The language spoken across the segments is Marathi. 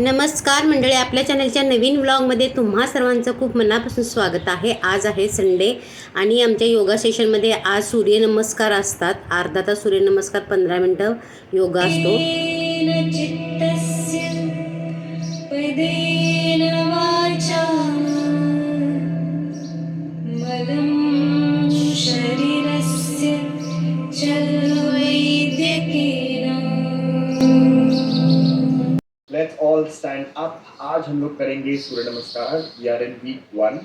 नमस्कार मंडळी आपल्या चॅनलच्या नवीन व्लॉगमध्ये तुम्हा सर्वांचं खूप मनापासून स्वागत आहे. आज आहे संडे आणि आमच्या योगा सेशनमध्ये आज सूर्यनमस्कार असतात. अर्धा तास सूर्यनमस्कार पंधरा मिनटं योगा असतो. ऑल स्टैंड अप आज हम लोग करेंगे Surya Namaskar we are in week one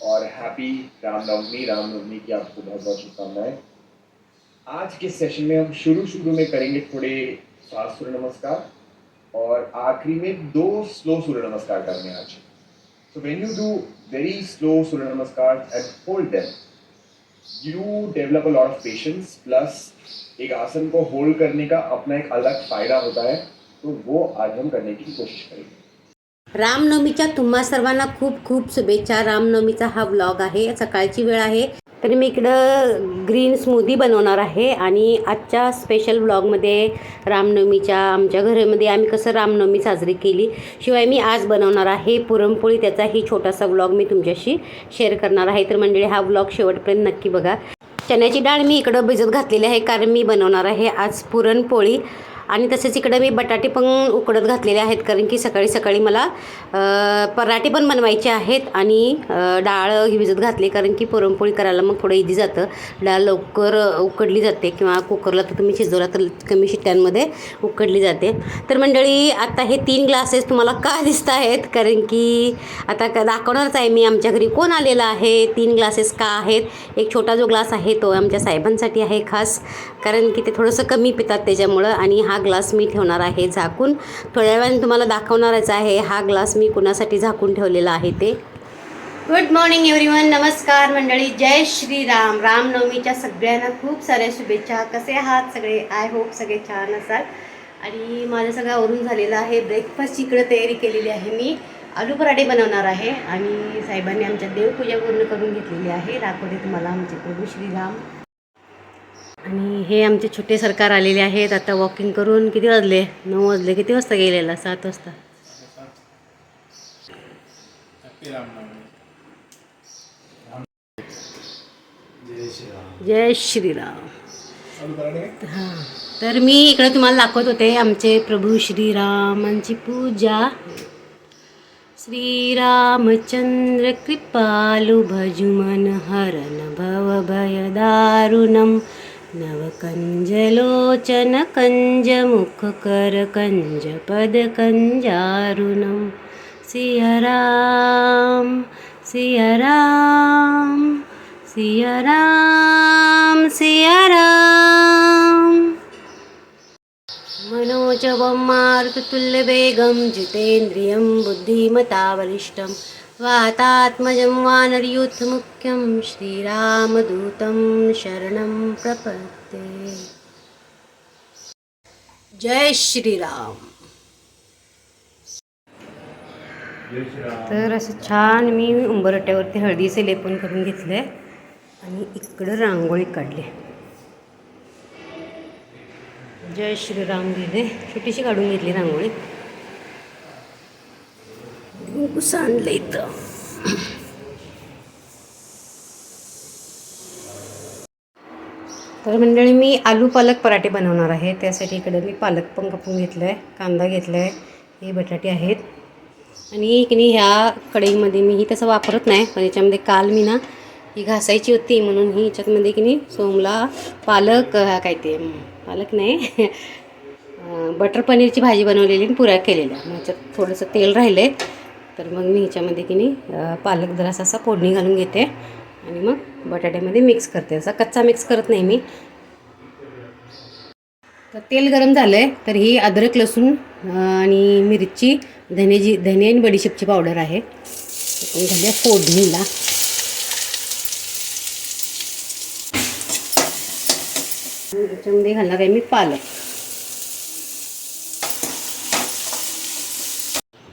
और हैप्पी रामनवमी रामनवमी की आपको बहुत बहुत शुभकामनाएँ। आज के सेशन में हम शुरू शुरू में करेंगे थोड़े फास्ट सूर्य नमस्कार, और आखिरी में दो स्लो सूर्य नमस्कार करने आज। So when you do very slow Surya Namaskar and hold them you develop a lot of patience plus एक आसन को होल्ड करने का अपना एक अलग फ़ायदा होता है। तो वो आज हम करने की कोशिश करेंगे रामनवमीच्या तुम्हा सर्वांना खूप खूप शुभेच्छा. रामनवमीचा हा व्लॉग आहे सकाळची वेळ आहे. तर मी इकडं ग्रीन स्मूदी बनवणार आहे आणि आजच्या स्पेशल व्लॉगमध्ये रामनवमीच्या आमच्या घरामध्ये आम्ही कसं रामनवमी साजरी केली. शिवाय मी आज बनवणार आहे पुरणपोळी. त्याचाही छोटासा व्लॉग मी तुमच्याशी शेअर करणार आहे. तर मंडळी हा व्लॉग शेवटपर्यंत नक्की बघा. चण्याची डाळ मी इकडं भिजत घातलेली आहे कारण मी बनवणार आहे आज पुरणपोळी. आणि तसेच इकडं मी बटाटे पण उकडत घातलेले आहेत कारण की सकाळी सकाळी मला पराठे पण बनवायचे आहेत आणि डाळ भिजत घातली कारण की पुरणपोळी करायला मग थोडं इझी जातं. डाळ लवकर उकडली जाते किंवा कुकरला तर तुम्ही शिजवला तर कमी शिट्ट्यांमध्ये उकडली जाते. तर मंडळी आता हे तीन ग्लासेस तुम्हाला का दिसत आहेत? कारण की आता का दाखवणारच आहे मी आमच्या घरी कोण आलेलं आहे तीन ग्लासेस का आहेत? एक छोटा जो ग्लास आहे तो आमच्या साहेबांसाठी आहे खास कारण की ते थोडंसं कमी पितात त्याच्यामुळं आणि हा ग्लास मी ठेवणार आहे झाकून. थोड्या वेळाने तुम्हाला दाखवणारच आहे हा ग्लास मी कुणासाठी झाकून ठेवलेला आहे ते. गुड मॉर्निंग एव्हरीवन नमस्कार मंडळी. जय श्रीराम. रामनवमीच्या सगळ्यांना खूप साऱ्या शुभेच्छा. कसे आहात सगळे? आय होप सगळे छान असाल. आणि माझं सगळं आवरून झालेलं आहे. ब्रेकफास्टची इकडे तयारी केलेली आहे मी. आलू पराठे बनवणार आहे. आणि साहेबांनी आमच्या देवपूजा पूर्ण करून घेतलेली आहे. दाखवते तुम्हाला आमचे प्रभू श्रीराम. आणि हे आमचे छोटे सरकार आलेले आहेत. आता वॉकिंग करून किती वाजले? नऊ वाजले. किती वाजता गेलेला? सात वाजता. जय श्रीराम. हां. तर मी इकडे तुम्हाला दाखवत होते आमचे प्रभू श्रीरामांची पूजा. श्रीरामचंद्र कृपालु भजुमन हरन भव भय दारुणम नवकंजलोचन कंज मुख कर कंज पद कंजारुणम सिया राम सिया राम सिया राम सिया राम मनोजवं मारुततुल्यवेगं जितेन्द्रियं बुद्धिमतावरिष्ठं वातात्मजं वानरयूथमुख्यं श्रीरामदूतं शरणं प्रपद्ये। जय श्रीराम। तर असं छान मी उंबरट्यावरती हळदीचे लेपन करून घेतले आणि इकडं रांगोळी काढली. जय श्रीराम लिहिले छोटीशी काढून घेतली रांगोळी. कुसं आणलं इथं. तर मंडळी मी आलू पालक पराठे बनवणार आहे. त्यासाठी इकडे मी पालक पण कापून घेतलं आहे कांदा घेतला आहे हे बटाटे आहेत. आणि की नाही ह्या कढईमध्ये मी ही तसं वापरत नाही पण याच्यामध्ये काल मी ना ही घासायची होती म्हणून ही याच्यातमध्ये की नाही सोमला पालक काय ते पालक नाही बटर पनीरची भाजी बनवलेली आणि पुऱ्या केलेल्या. मग ह्याच्यात थोडंसं तेल राहिलं आहे तर मग मी ह्याच्यामध्ये की नाही पालक जरासा असा फोडणी घालून घेते आणि मग बटाट्यामध्ये मिक्स करते. असा कच्चा मिक्स करत नाही मी. तर तेल गरम झालं आहे तर ही अद्रक लसूण आणि मिरची धन्याची धने आणि बडीशेपची पावडर आहे. आपण घालूया फोडणीला. आणि याच्यामध्ये घालणार आहे मी पालक.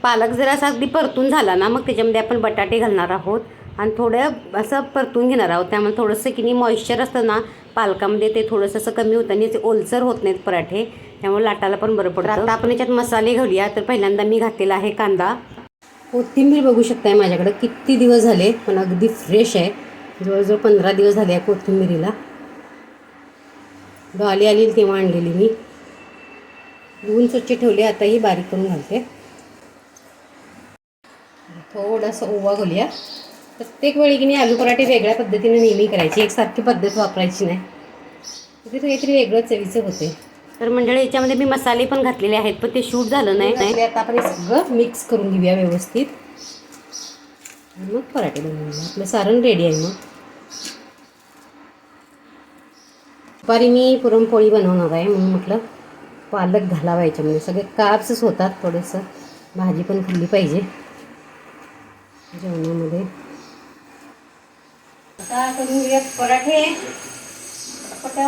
पालक जर असा अगदी परतून झाला ना मग त्याच्यामध्ये आपण बटाटे घालणार आहोत. आणि थोडं असं परतून घेणार आहोत. त्यामुळे थोडंसं की नाही मॉइश्चर असतं ना पालकामध्ये ते थोडंसं असं कमी होतं आणि ते ओलसर होत नाहीत पराठे. त्यामुळे लाटाला पण बरं पडतं. आता आपण याच्यात मसाले घालूया. तर पहिल्यांदा मी घातलेला आहे कांदा. कोथिंबीर बघू शकताय माझ्याकडं. किती दिवस झाले? पण अगदी फ्रेश आहे. जवळजवळ पंधरा दिवस झाले आहे कोथिंबीरीला. गाली आली तेव्हा आणलेली मी. धुवून स्वच्छ ठेवले. आता ही बारीक करून घालते. थोडासा ओवा घालूया. प्रत्येक वेळी की नाही आलू पराठे वेगळ्या पद्धतीने नेहमी करायची. एकसारखी पद्धत वापरायची नाही. ते काहीतरी वेगळं चवीचं होते तर मंडळी याच्यामध्ये मी मसाले पण घातलेले आहेत पण ते शूट झालं नाही आता आपण हे सगळं मिक्स करून घेऊया व्यवस्थित. मग पराठे बनवूया. आपलं सारण रेडी आहे मग. दुपारी मी पुरणपोळी बनवणार आहे म्हणून म्हटलं पालक घालावा याच्यामध्ये. सगळे कार्ब्सच होतात थोडंसं. भाजी पण खाल्ली पाहिजे. जेवणामध्ये. आता करून घेऊयात पराठे. पट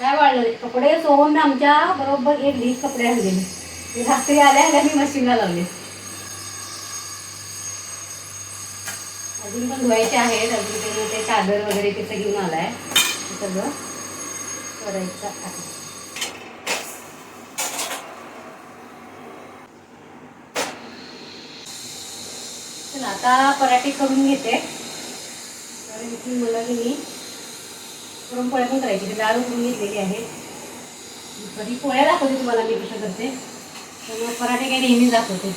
काय वाढलं कपडे सोहम आमच्या बरोबर एक ढीक कपडे आणलेले ते रात्री आल्या आल्या मी मशीनला लावले. अजून पण धुवायचे आहेत. अजून ते ते चादर वगैरे तिथं घेऊन आलाय. सगळं करायचं आहे. आता पराठे करून घेते. कारण की मला की नाही पुरणपोळ्या पण करायची ते डाळ उकळून घेतलेली आहे. कधी पोळ्या दाखवते तुम्हाला मी कशा करते. त्यामुळे पराठे काही नेहमीच दाखवते.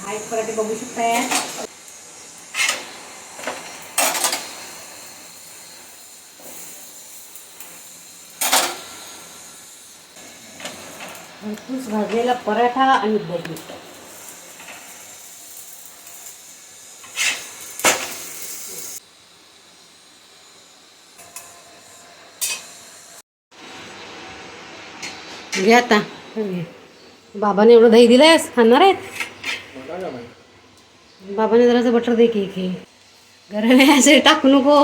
हा एक पराठे बघू शकताय. भरपूर भाजलेला पराठा आणि दही घे आता. घे. बाबाने एवढं दही दिलंयस खाणार आहेत? बाबाने जरासं बटर दे की की गरम आहे असे टाकू नको.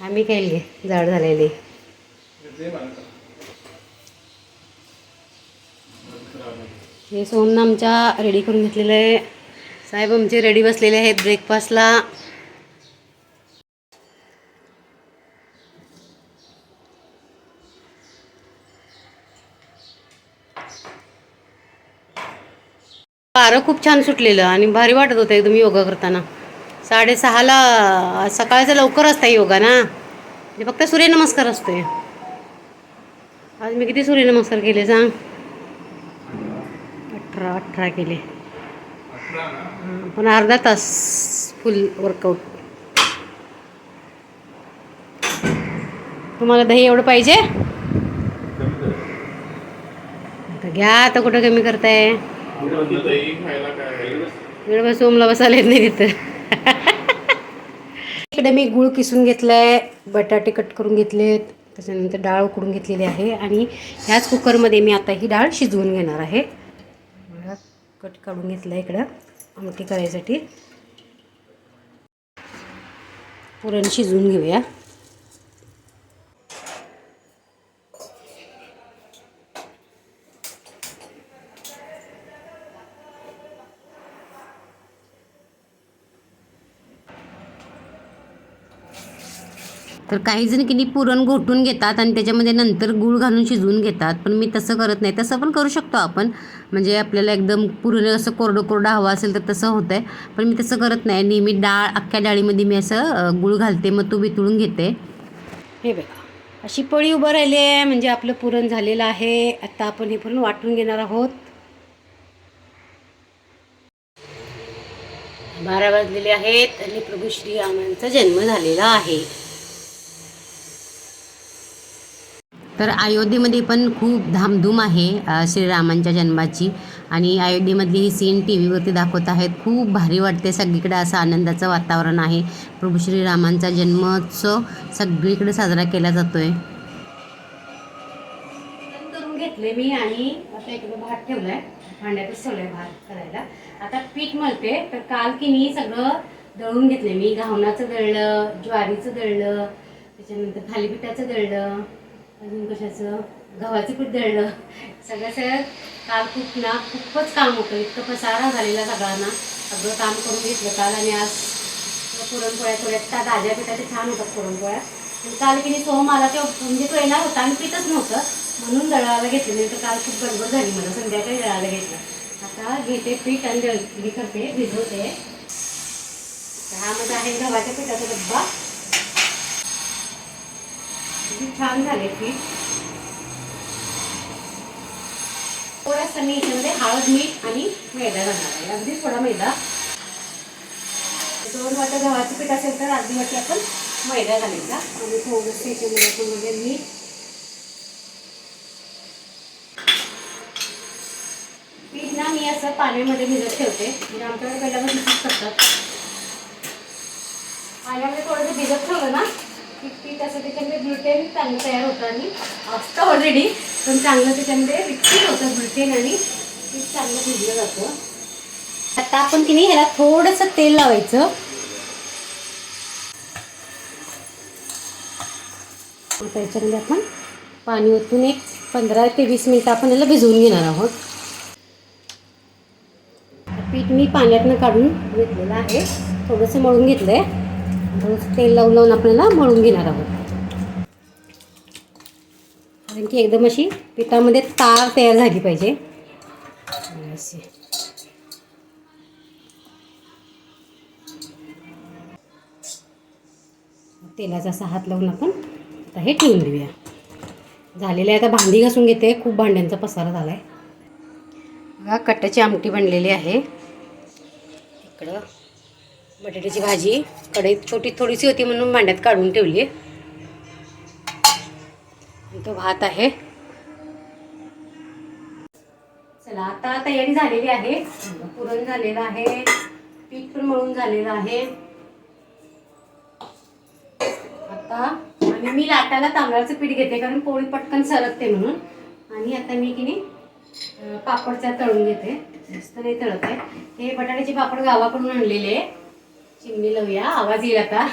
आम्ही खाईल घे जाड झालेली. हे सोमनं आमच्या रेडी करून घेतलेलं आहे. साहेब आमचे रेडी बसलेले आहेत ब्रेकफास्टला वारं खूप छान सुटलेलं आणि भारी वाटत होतं एकदम योगा करताना. साडेसहाला सकाळचं लवकर असतं योगा ना? म्हणजे फक्त सूर्यनमस्कार असतोय. आज मी किती सूर्यनमस्कार केले सांग? अठरा अठरा केले. पण अर्धा तास फुल वर्कआउट तुम्हाला दही एवढं पाहिजे? आता घ्या आता कुठं कमी करताय? वेळ बस ओमला बसायला येत नाही तिथं. इकडे मी गूळ किसून घेतलाय बटाटे कट करून घेतलेत त्याच्यानंतर डाळ उकडून घेतलेली आहे आणि ह्याच कुकरमध्ये मी आता ही डाळ शिजवून घेणार आहे. कट काढून घेतलं इकडं आमटी करायसाठी. पुरण शिजवून घेऊया. तर काही जण की पुरण घोटून घेतात आणि त्याच्यामध्ये नंतर गूळ घालून शिजवून घेतात. पण मी तसं करत नाही. तसं पण करू शकतो आपण. म्हणजे आपल्याला एकदम पुरण असं कोरडं कोरडं हवं असेल तर तसं होतं आहे पण मी तसं करत नाही. नेहमी डाळ अख्ख्या डाळीमध्ये मी असं गूळ घालते. मग तो वितळून घेते. हे बघा. अशी पळी उभं राहिली आहे. म्हणजे आपलं पुरण झालेलं आहे. आता आपण हे पुरण वाटून घेणार आहोत. बारा वाजलेले आहेत आणि प्रभू श्री रामांचा जन्म झालेला आहे. तर अयोध्येमध्ये पण खूप धामधूम आहे श्रीरामांच्या जन्माची. आणि अयोध्येमधली ही सीन टी व्हीवरती दाखवत आहेत. खूप भारी वाटते. सगळीकडे असं आनंदाचं वातावरण आहे. प्रभू श्रीरामांचा जन्मोत्सव सगळीकडे साजरा केला जातो करून घेतले मी आणि आता इकडे भात ठेवलाय. भांड्यातच ठेवलाय भात करायला. आता पीठ मळते. तर काल की मी सगळं दळून घेतले मी. घावणाचं दळलं ज्वारीचं दळलं त्याच्यानंतर थालीपीठाचं दळलं. अजून कशाचं? गव्हाचं पीठ दळलं सगळं सगळं काल खूप ना खूपच काम होतं. इतकं पसारा झालेला सगळ्यांना सगळं काम करून घेतलं काल आणि आज पुरणपोळ्या थोड्या त्या ताज्या पिठाचे छान होतात पुरणपोळ्या. आणि काल की नाही सोम आला ते म्हणजे तो येणार होता आणि पीठच नव्हतं. म्हणून दळायला घेतलं. नाही तर काल खूप गडबड झाली मला. संध्याकाळी दळायला घेतलं. आता घेते पीठ आणि दळ करते भिजवते. ह्यामध्ये आहे गव्हाच्या पिठाचा डब्बा. किती छान झाले पीठ थोडासा मी याच्यामध्ये हळद मीठ आणि मैदा घालणार आहे. अगदी थोडा मैदा. दोन वाटा गव्हाचं पीठ असेल तर अर्धी वाटी आपण मैदा घालायचा. आणि थोडंसं याच्यामध्ये आपण म्हणजे मीठ. पीठ ना मी असं पाण्यामध्ये भिजत ठेवते. म्हणजे आमच्याकडे पहिल्यापासून करतात. पाण्यामध्ये थोडंसं भिजत ठेवलं ना की त्याच्यामध्ये ग्लुटेन चांगलं तयार होतं आणि असतं ऑलरेडी पण चांगलं त्याच्यामध्ये विकसित होतं ग्लुटेन आणि पीठ चांगलं भिजलं जातं. आता आपण की नाही ह्याला थोडंसं तेल लावायचं. आता याच्यामध्ये आपण पाणी ओतून एक पंधरा ते वीस मिनिटं आपण याला भिजवून घेणार आहोत. पीठ मी पाण्यातनं काढून घेतलेलं आहे. थोडंसं मळून घेतलं आहे थोडंसं तेल लावून लावून आपल्याला मळून घेणार आहोत. कारण की एकदम अशी पिठामध्ये तार तयार झाली पाहिजे. अशी. तेलाचा असा हात लावून आपण आता हे ठेवून देऊया. झालेले आता भांडी घासून घेते. खूप भांड्यांचा पसारा झाला आहे बघा कट्ट्याची आमटी बनलेली आहे. इकडं बटाट्याची भाजी कढईत छोटी थोडीशी होती म्हणून भांड्यात काढून ठेवली तो भात आहे. चला आता तयारी झालेली आहे. पुरण झालेलं आहे. पीठ पण मळून झालेलं आहे. आता आणि मी लाटाला तांदळाचं पीठ घेते कारण पोळी पटकन सरकते म्हणून. आणि आता मी की नाही पापडचा पापडच्या तळून घेते. जास्त नाही तळत आहे. हे बटाट्याचे पापड गावाकडून आणलेले आहे. चिमणी लावूया. आवाज येईल आता.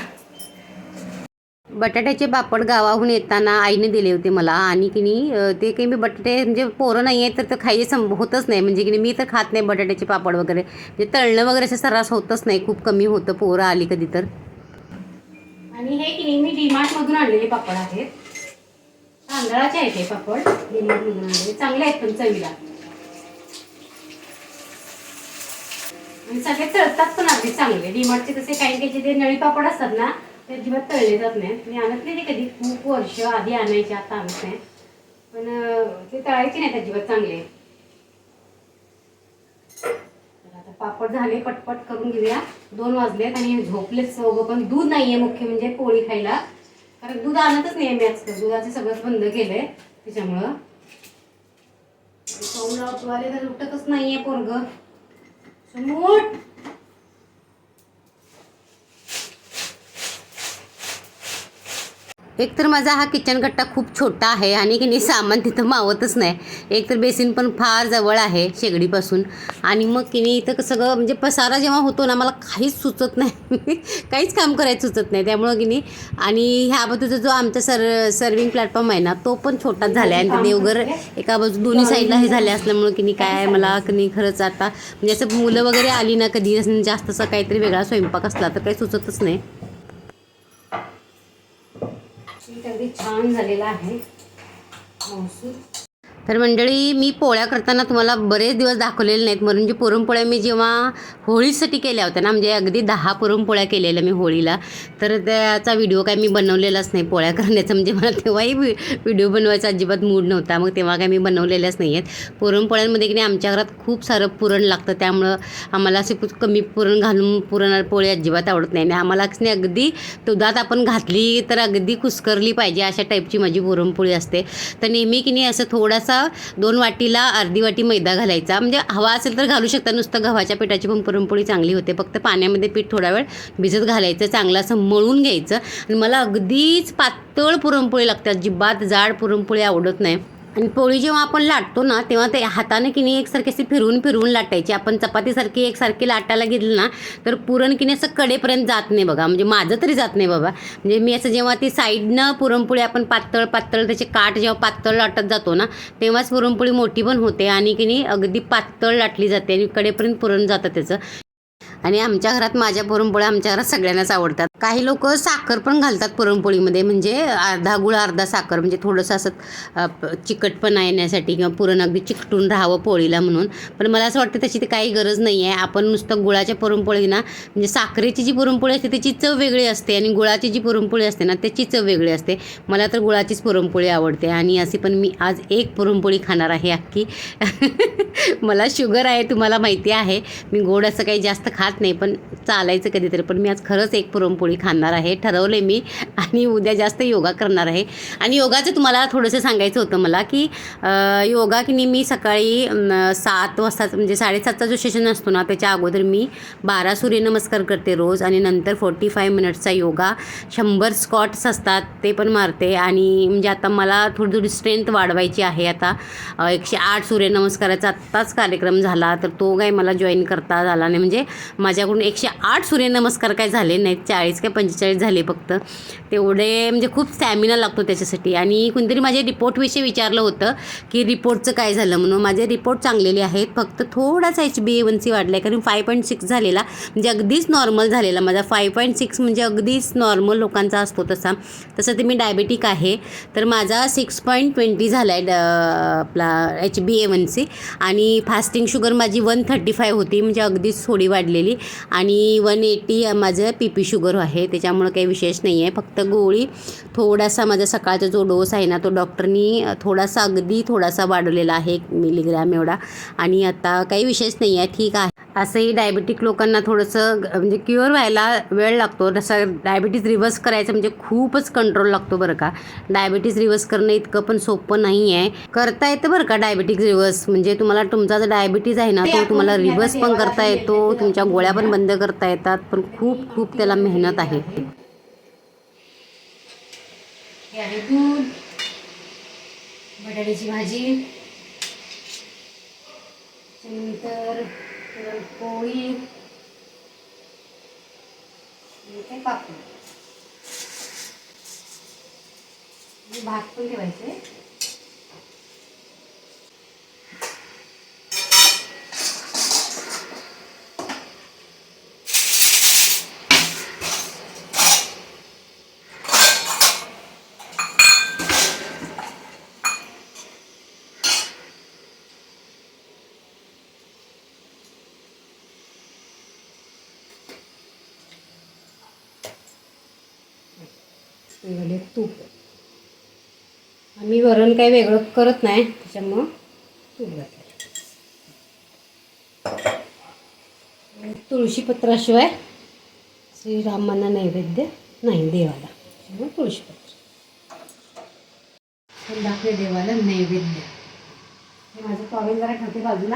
बटाट्याचे पापड गावाहून येताना आईने दिले होते मला. आणि की नाही ते काही मी बटाटे म्हणजे पोरं नाही आहे तर ते खायचे सम होतच नाही. म्हणजे की नाही मी तर खात नाही बटाट्याचे पापड वगैरे. म्हणजे तळणं वगैरे असं सर्रास होतच नाही. खूप कमी होतं. पोरं आली कधी तर. आणि हे की नाही मी डीमार्टमधून आणलेले पापड आहेत. तांदळाचे आहेत हे पापड. डीमार्टमधून आणलेले. चांगले आहेत पण चवीला. आणि सगळे तळतात पण अगदी चांगले. डीमार्टचे तसे काही काही ते नळी पापड असतात ना ते अजिबात तळले जात नाहीत. मी आणत नाही ते कधी. खूप वर्ष आधी आणायचे आता आणत नाही. पण ते तळायचे नाहीत अजिबात चांगले. आता पापड झाले पटपट करून घेऊया. दोन वाजलेत आणि झोपलेच चौघं पण. दूध नाही आहे मुख्य म्हणजे पोळी खायला. कारण दूध आणतच नाही आहे मी आजकाल. दुधाचं सगळंच बंद केलंय त्याच्यामुळं. सौला उठवाले तर उठतच आहे पोरगं. समोट एक तर माझा हा किचन कट्टा खूप छोटा आहे आणि की नाही सामान तिथं मावतच नाही. एक तर बेसिन पण फार जवळ आहे शेगडीपासून. आणि मग की नाही इथं सगळं म्हणजे पसारा जेव्हा होतो ना मला काहीच सुचत नाही. काहीच काम करायचं सुचत नाही. त्यामुळं की नाही आणि ह्या बाजूचा जो आमचा सर सर्विंग प्लॅटफॉर्म आहे ना तो पण छोटाच झाला आहे आणि ते देवघर एका बाजू दोन्ही साईडला हे झाले असल्यामुळं की नाही काय मला की नाही खरंच आता म्हणजे असं मुलं वगैरे आली ना कधी जास्तचा काहीतरी वेगळा स्वयंपाक असला तर काही सुचतच नाही पीठ अगदी छान झालेला आहे महसूल तर मंडळी मी पोळ्या करताना तुम्हाला बरेच दिवस दाखवलेले नाहीत. म्हणजे पुरणपोळ्या मी जेव्हा होळीसाठी केल्या होत्या ना म्हणजे अगदी दहा पुरणपोळ्या केलेल्या मी होळीला तर त्याचा व्हिडिओ काय मी बनवलेलाच नाही पोळ्या करण्याचा. म्हणजे मला तेव्हाही व्हिडिओ बनवायचा अजिबात मूड नव्हता. मग तेव्हा काय मी बनवलेल्याच नाही आहेत पुरणपोळ्यांमध्ये की नाही आमच्या घरात खूप सारं पुरण लागतं. त्यामुळं आम्हाला असे खूप कमी पुरण घालून पुरण पोळी अजिबात आवडत नाही. आणि आम्हाला नाही अगदी दुधात आपण घातली तर अगदी कुस्करली पाहिजे अशा टाईपची माझी पुरणपोळी असते. तर नेहमी की नाही असं थोडासा दोन वाटीला अर्धी वाटी मैदा घालायचा. म्हणजे हवा असेल तर घालू शकता. नुसतं गव्हाच्या पिठाची पण पुरणपोळी चांगली होते. फक्त पाण्यामध्ये पीठ थोडा वेळ भिजत घालायचं. चांगलं असं मळून घ्यायचं. आणि मला अगदीच पातळ पुरणपोळी लागते. अजिबात जाड पुरणपोळी आवडत नाही. आणि पोळी जेव्हा आपण लाटतो ना तेव्हा ते हाताने की नाही एकसारखी अशी फिरवून फिरवून लाटायची. आपण चपातीसारखी एकसारखी लाटायला घेतली ना तर पुरण की नाही असं कडेपर्यंत जात नाही बघा. म्हणजे माझं तरी जात नाही बाबा. म्हणजे मी असं जेव्हा ती साईडनं पुरणपोळी आपण पातळ पातळ त्याचे काठ जेव्हा पातळ लाटत जातो ना तेव्हाच पुरणपोळी मोठी पण होते आणि की नाही अगदी पातळ लाटली जाते आणि कडेपर्यंत पुरण जातं त्याचं. आणि आमच्या घरात माझ्या पुरणपोळ्या आमच्या घरात सगळ्यांनाच आवडतात. काही लोक साखर पण घालतात पुरणपोळीमध्ये म्हणजे अर्धा गुळ अर्धा साखर म्हणजे थोडंसं असं चिकटपणा येण्यासाठी किंवा पुरण अगदी चिकटून राहावं पोळीला म्हणून. पण मला असं वाटतं त्याची ती काही गरज नाही आहे आपण नुसतं गुळाच्या पुरणपोळी ना म्हणजे साखरेची जी पुरणपोळी असते त्याची चव वेगळी असते आणि गुळाची जी पुरणपोळी असते ना त्याची चव वेगळी असते. मला तर गुळाचीच पुरणपोळी आवडते आणि अशी पण मी आज एक पुरणपोळी खाणार आहे अख्खी. मला शुगर आहे तुम्हाला माहिती आहे. मी गोड असं काही जास्त खात नाही पण चालायचं कधीतरी. पण मी आज खरंच एक पुरणपोळी खाणार आहे ठरवले मी. आणि उद्या जास्त योगा करणार आहे. आणि योगाचं तुम्हाला थोडंसं सांगायचं होतं मला की योगा की नाही मी सकाळी सात वाजता म्हणजे साडेसातचा जो सेशन असतो ना त्याच्या अगोदर मी बारा सूर्यनमस्कार करते रोज. आणि नंतर फोर्टी फाय मिनिट्सचा योगा. शंभर स्कॉट्स असतात ते पण मारते. आणि म्हणजे आता मला थोडी थोडी स्ट्रेंथ वाढवायची आहे आता. एकशे आठ सूर्यनमस्काराचा आत्ताच कार्यक्रम झाला तर तो काय मला जॉईन करता झाला नाही. म्हणजे माझ्याकडून एकशे आठ सूर्यनमस्कार काय झाले नाहीत चाळीस काय पंचेचाळीस झाले फक्त. तेवढे म्हणजे खूप स्टॅमिना लागतो त्याच्यासाठी. आणि कोणतरी माझ्या रिपोर्टविषयी विचारलं होतं की रिपोर्टचं काय झालं म्हणून. माझे रिपोर्ट चांगलेले आहेत फक्त थोडासा H B A one C वाढला आहे कारण फाय पॉईंट सिक्स झालेला म्हणजे अगदीच नॉर्मल झालेला माझा. फाय पॉईंट सिक्स म्हणजे अगदीच नॉर्मल लोकांचा असतो तसा. तसं ते मी डायबेटिक आहे. तर माझा सिक्स पॉईंट ट्वेंटी झाला आहे आपला H B A one C आणि आणि फास्टिंग शुगर माझी वन थर्टी फाय होती म्हणजे अगदीच थोडी वाढलेली. आणि वन एटी माझं पी पी शुगर आहे त्याच्यामुळं काही विशेष नाही आहे फक्त गोळी थोडासा माझा सकाळचा जो डोस आहे ना तो डॉक्टरनी थोडासा अगदी थोडासा वाढवलेला आहे एक मिलीग्रॅम एवढा. आणि आता काही विशेष नाही आहे ठीक आहे. असंही डायबेटिक लोकांना थोडंसं म्हणजे क्युअर व्हायला वेळ लागतो. तसं डायबिटीज रिव्हर्स करायचं म्हणजे खूपच कंट्रोल लागतो बरं का. डायबिटीज रिव्हर्स करणं इतकं पण सोपं नाही आहे करता येतं बरं का डायबिटीज रिव्हर्स म्हणजे तुम्हाला तुमचा जर डायबिटीज आहे ना तो तुम्हाला रिव्हर्स पण करता येतो. तुमच्या गोळ्या पण बंद करता येतात. पण खूप खूप त्याला मेहनत आहे. आहे दूध बटाट्याची भाजी त्यानंतर पोळी ते पापड आणि भात पण ठेवायचे निघाले तूप आम्ही वरण काही वेगळं करत नाही त्याच्यामुळं तूप घातलं तुळशीपत्राशिवाय श्रीरामांना नैवेद्य नाही देवाला. त्याच्यामुळे तुळशीपत्र दाखले देवाला नैवेद्य. हे माझं टॉवेल जरा ठेवते बाजूला.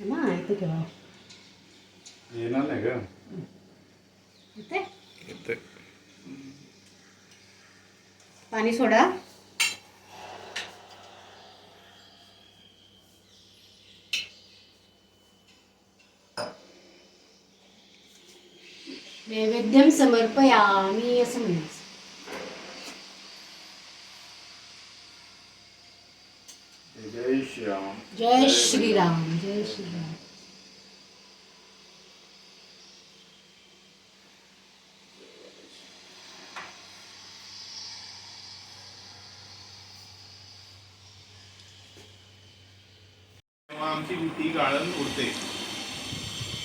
ना इथे ठेवा. येणार नाही का? इथे पाणी सोडा. नैवेद्यम समर्पयामी असं म्हणायचं. जय श्रीराम जय श्रीराम जय श्रीराम आमची भीती गाळण उरते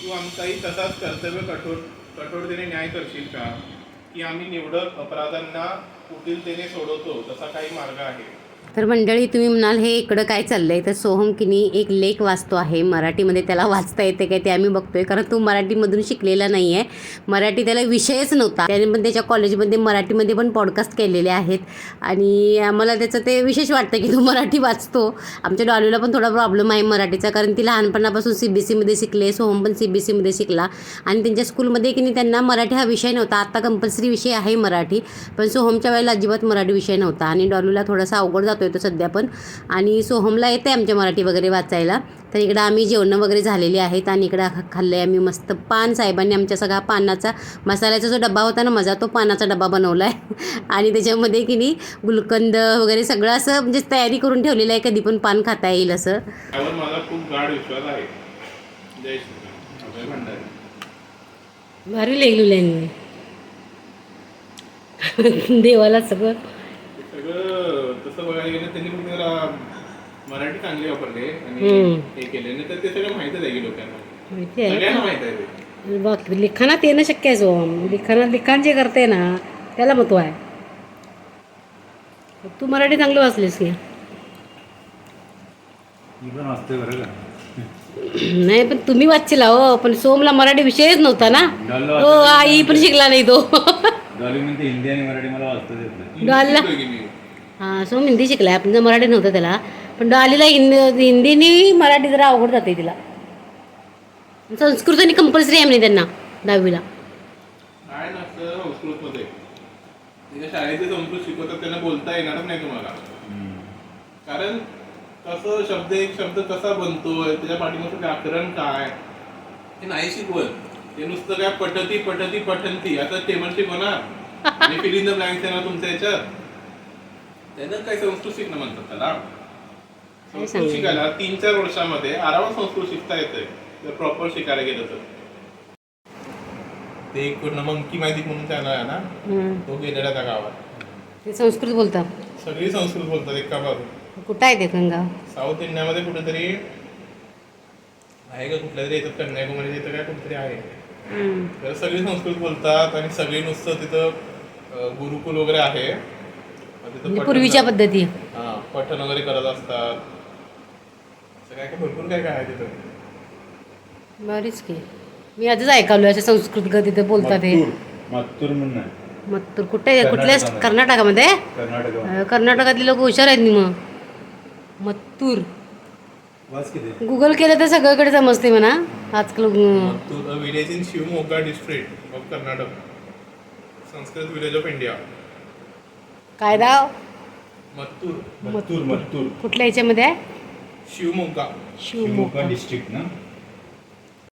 तू आमचाही तसाच कर्तव्य कठोर कठोरतेने न्याय करशील का? की आम्ही निवडक अपराधांना कुटिलतेने सोडवतो तसा काही मार्ग आहे. तर मंडळी तुम्ही म्हणाल हे इकडं काय चाललं आहे तर सोहम किनी एक लेख वाचतो आहे. मराठीमध्ये त्याला वाचता येते काय ते आम्ही बघतोय. कारण तो मराठीमधून शिकलेला नाही आहे मराठी त्याला विषयच नव्हता. त्याने पण त्याच्या कॉलेजमध्ये मराठीमध्ये पण पॉडकास्ट केलेले आहेत. आणि आम्हाला त्याचं ते विशेष वाटतं की तो मराठी वाचतो. आमच्या डॉलीला पण थोडा प्रॉब्लेम आहे मराठीचा. कारण ती लहानपणापासून सी बी सीमध्ये शिकले सोहम पण सी बी सीमध्ये शिकला. आणि त्यांच्या स्कूलमध्ये की नाही त्यांना मराठी हा विषय नव्हता. आत्ता कंपल्सरी विषय आहे मराठी. पण सोहमच्या वेळेला अजिबात मराठी विषय नव्हता. आणि डॉलूला थोडासा अवघड जातो तो सध्या पण. आणि सोहमला येते आमच्या मराठी वगैरे वाचायला. तर इकडं आम्ही जेवणं वगैरे झालेली आहेत आणि इकडं खाल्लं आम्ही मस्त पान साहेबांनी आमच्या सगळा पानाचा मसाल्याचा जो डबा होता ना माझा तो पानाचा डबा बनवला आहे आणि त्याच्यामध्ये की नाही गुलकंद वगैरे सगळं असं म्हणजे तयारी करून ठेवलेलं आहे कधी पण पान खाता येईल असं. त्यावर माझा खूप गाढ विश्वास आहे. भारी लेगलू देवाला सगळं तसं बघायला गेलं त्यांनी मराठी चांगली वापरले आणि. हे केले. नाही तर ते सगळं माहितच आहे की लोकांना. माहिती आहे सगळ्यांना माहीत आहे ते. बघ लिखाणात येणं शक्य आहे सोहम लिखाणात लिखाण जे करते ना त्याला महत्त्व आहे. तू मराठी चांगलं वाचलीस की? मी पण वाचते बरं का? नाही पण तुम्ही वाचशील हो पण सोमला मराठी विषयच नव्हता ना. हो आई पण शिकला नाही तो. डॉली म्हणते हिंदी आणि मराठी मला वाचता येत नाही. डॉलला. शिकलोय की मी? हां सोम हिंदी शिकलाय आपण जर मराठी नव्हतं त्याला. पण डॉलीला हिंदी हिंदीनी मराठी जरा अवघड जाते तिला. संस्कृत आणि कंपल्सरी आहे म्हणे त्यांना दहावीला. काय नसतं संस्कृतमध्ये. तिच्या शाळेचे संस्कृत शिकवतात त्यांना बोलता येणारच नाही तुम्हाला. कारण कसं शब्द एक शब्द कसा बनतोय त्याच्या पाठीमागचं व्याकरण काय? हे नाही शिकवत. ते नुसतं काय पटती पटती पठंती. आता टेबल शिकवणार आणि फिल इन द ब्लँक्स येणार तुमच्या याच्यात? त्यानं काय संस्कृत शिकणं म्हणतात त्याला. संस्कृत? शिकायला तीन चार वर्षामध्ये आरामात संस्कृत शिकता येतंय. जर प्रॉपर शिकायला गेलं तर. ते एक मंकी माहिती म्हणून चॅनल आहे ना. तो गेलेला त्या गावात. ते संस्कृत बोलतात. सगळी संस्कृत बोलतात एका बाजू कुठं आहे ते गंगा साऊथ इंडियामध्ये कुठेतरी आहे का कुठल्या तरी येतात कन्याकुमारी इथं काय कुठेतरी आहे. हम्म. तर सगळी संस्कृत बोलतात आणि सगळी नुसतं तिथं अं, गुरुकुल वगैरे आहे. तिथं म्हणजे पूर्वीच्या पद्धती. हा पठण वगैरे करत असतात. असं काय काय भरपूर काय काय आहे तिथं? बरीच की. मी आजच ऐकवलं असं संस्कृत तिथे बोलतात हे. मत्तूर मत्तूर म्हणून आहे. मग तर कुठे कुठल्या कर्नाटकामध्ये. कर्नाटकामध्ये? कर्नाटक अं, कर्नाटकातले लोक हुशार आहेत नि मग. मत्तूर. वाच किती गुगल केलं तर सगळीकडे समजते म्हणा. आजकाल अं, village in Shivamogga district of Karnataka Sanskrit village of India कायदा मत्तूर. मत्तूर. मत्तूर कुठल्या ह्याच्यामध्ये आहे? शिवमोगा. शिवमोगा. डिस्ट्रिक्ट ना?